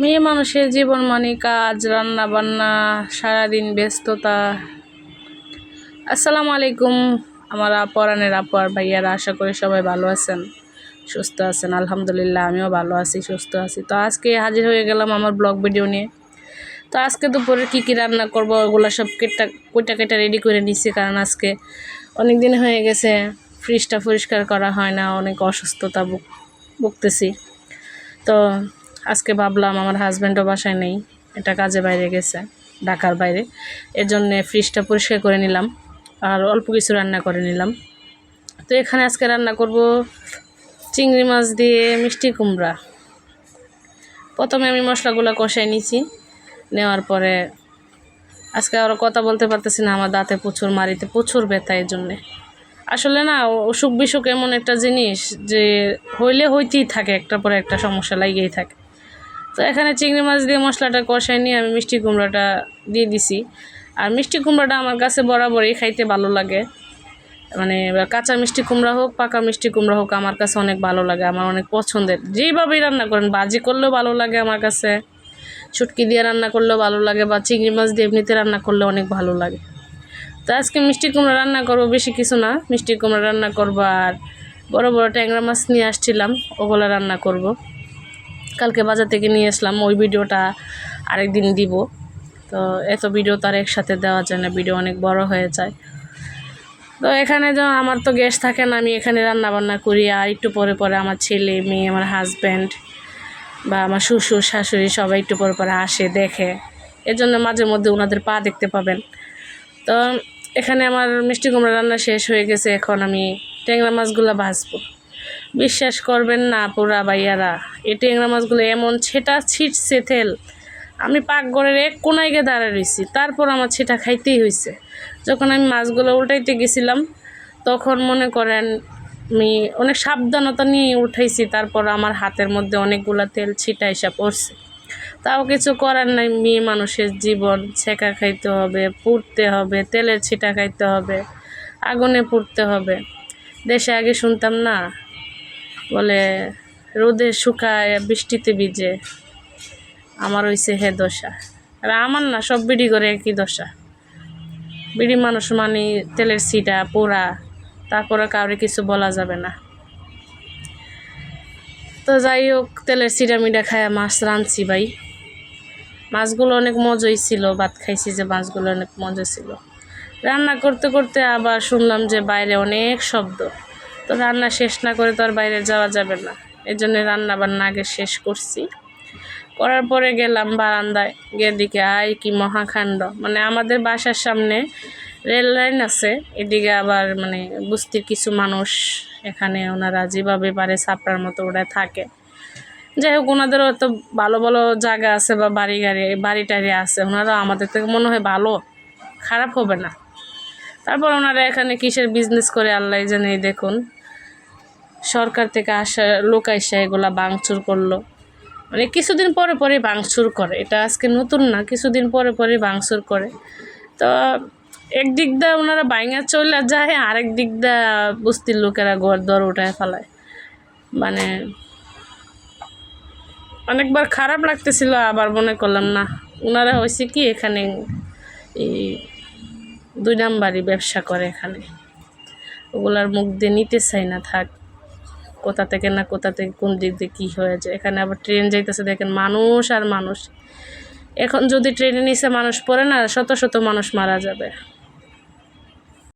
মেয়ে মানুষের জীবন মানে কাজ, রান্না বান্না, সারাদিন ব্যস্ততা। আসসালামু আলাইকুম, আমার পরাণের আপার ভাইয়ারা, আশা করি সবাই ভালো আছেন, সুস্থ আছেন। আলহামদুলিল্লাহ, আমিও ভালো আছি, সুস্থ আছি। তো আজকে হাজির হয়ে গেলাম আমার ব্লগ ভিডিও নিয়ে। তো আজকে দুপুরে কী কী রান্না করব, ওগুলো সব কেটটা কইটা কেটে রেডি করে নিচ্ছি কারণ আজকে অনেক দিন হয়ে গেছে ফ্রিজটা পরিষ্কার করা হয় না, অনেক অসুস্থতা ভুগ, ভুগতেছি। তো আজকে ভাবলাম আমার হাজব্যান্ডও বাসায় নেই, এটা কাজে বাইরে গেছে, ঢাকার বাইরে। এর জন্যে ফ্রিজটা পরিষ্কার করে নিলাম, আর অল্প কিছু রান্না করে নিলাম। তো এখানে আজকে রান্না করব চিংড়ি মাছ দিয়ে মিষ্টি কুমড়া। প্রথমে আমি মশলাগুলো কষাই নিছি, নেওয়ার পরে আজকে আরও কথা বলতে পারতেছি না, আমার দাঁতে প্রচুর মারিতে প্রচুর ব্যথা এর জন্যে আসলে না অসুখ বিসুখ এমন একটা জিনিস যে হইলে হইতেই থাকে একটা পরে একটা সমস্যা লাগিয়েই থাকে। তো এখানে চিংড়ি মাছ দিয়ে মশলাটা কষাই নিয়ে আমি মিষ্টি কুমড়োটা দিয়ে দিছি। আর মিষ্টি কুমড়োটা আমার কাছে বরাবরই খাইতে ভালো লাগে। মানে কাঁচা মিষ্টি কুমড়া হোক, পাকা মিষ্টি কুমড়া হোক, আমার কাছে অনেক ভালো লাগে, আমার অনেক পছন্দের। যেইভাবেই রান্না করেন, বাজি করলেও ভালো লাগে আমার কাছে, শুটকি দিয়ে রান্না করলেও ভালো লাগে বা চিংড়ি মাছ দিয়ে এমনিতে রান্না করলে অনেক ভালো লাগে। তো আজকে মিষ্টি কুমড়া রান্না করব, বেশি কিছু না, মিষ্টি কুমড়া রান্না করব আর বড় বড় ট্যাংরা মাছ নিয়ে আসছিলাম, ওগুলো রান্না করব। কালকে বাজার থেকে নিয়ে আসলাম, ওই ভিডিওটা আরেক দিন দিব। তো এত ভিডিও তার একসাথে দেওয়া যায় না, ভিডিও অনেক বড় হয়ে যায়। তো এখানে যখন আমার তো গ্যাস থাকে না, আমি এখানে রান্না বান্না করি, আর একটু পরে পরে আমার ছেলে, মেয়ে, আমার হাজব্যান্ড বা আমার শ্বশুর, শাশুড়ি সবাই একটু পরে পরে আসে, দেখে। এর জন্য মাঝে মধ্যে ওনাদের পা দেখতে পাবেন। তো এখানে আমার মিষ্টি কুমড়া রান্না শেষ হয়ে গেছে, এখন আমি ট্যাংরা মাছগুলো ভাজবো। বিশ্বাস করবেন না পুরা বাইয়ারা এ ট্যাংরা মাছগুলো এমন ছেটা ছিটছে তেল। আমি পাকঘরের এক কোনায় গিয়ে দাঁড়ায় রয়েছি তারপর আমার ছেটা খাইতেই হয়েছে যখন আমি মাছগুলো উল্টাইতে গেছিলাম, তখন মনে করেন আমি অনেক সাবধানতা নিয়ে উঠাইছি, তারপর আমার হাতের মধ্যে অনেকগুলো তেল ছিটা এসে পড়ছে। তাও কিছু করার নাই, মেয়ে মানুষের জীবন, ছেঁকা খাইতে হবে, পুড়তে হবে, তেলের ছিটা খাইতে হবে, আগুনে পুড়তে হবে। দেশে আগে শুনতাম না বলে, রোদে শুকায়, বৃষ্টিতে ভিজে। আমার হইছে হে দশা। আর আমার না, সব বিড়ি করে একই দশা। বিড়ি মানুষ মানে তেলের ছিটা, পোড়া, তারপরে কাউরে কিছু বলা যাবে না। তো যাই হোক, তেলের সিটা মিটা খায় মাছ রাঁধছি ভাই। মাছগুলো অনেক মজাই ছিল, ভাত খাইছি যে মাছগুলো অনেক মজা ছিল। রান্না করতে করতে আবার শুনলাম যে বাইরে অনেক শব্দ। তো রান্না শেষ না করে তো আর বাইরে যাওয়া যাবে না। এই জন্য রান্না বান্না আগে শেষ করছি। করার পরে গেলাম বারান্দায়। গিয়ে দিকে আয় কি মহাখান্ড মানে আমাদের বাসার সামনে রেল লাইন আছে। এদিকে আবার মানে বস্তির কিছু মানুষ এখানে ওনারা যেভাবে পারে ছাপড়ার মতো ওরা থাকে। যাই হোক, ওনাদেরও তো ভালো ভালো জায়গা আছে বা বাড়ি গাড়ি, বাড়ি টাড়ি আছে। ওনারা আমাদের থেকে মনে হয় ভালো। খারাপ হবে না। তারপর ওনারা এখানে কিসের বিজনেস করে আল্লাহ জানে দেখুন। সরকার থেকে আসা, লোক এসে এগুলা ভাঙচুর করল। মানে কিছুদিন পরে পরে ভাঙচুর করে। এটা আজকে নতুন না, কিছুদিন পরে পরে ভাঙচুর করে। তো একদিক দা ওনারা বাইঙা চলে যায়, আরেক দিক দা বস্তির লোকেরা ঘর দর উঠায় ফেলায়। মানে অনেকবার খারাপ লাগতেছিল, আবার মনে করলাম, না ওনারা হয়েছে কি এখানে এই দুই নাম্বারই ব্যবসা করে এখানে। ওগুলার মুখ দিয়ে নিতে চাই না, থাক। কোথা থেকে না কোথা থেকে কোন দিক দিয়ে কী হয়েছে। এখানে আবার ট্রেন যাইতেছে, দেখেন মানুষ আর মানুষ। এখন যদি ট্রেনে নিচে মানুষ পড়ে না, শত শত মানুষ মারা যাবে।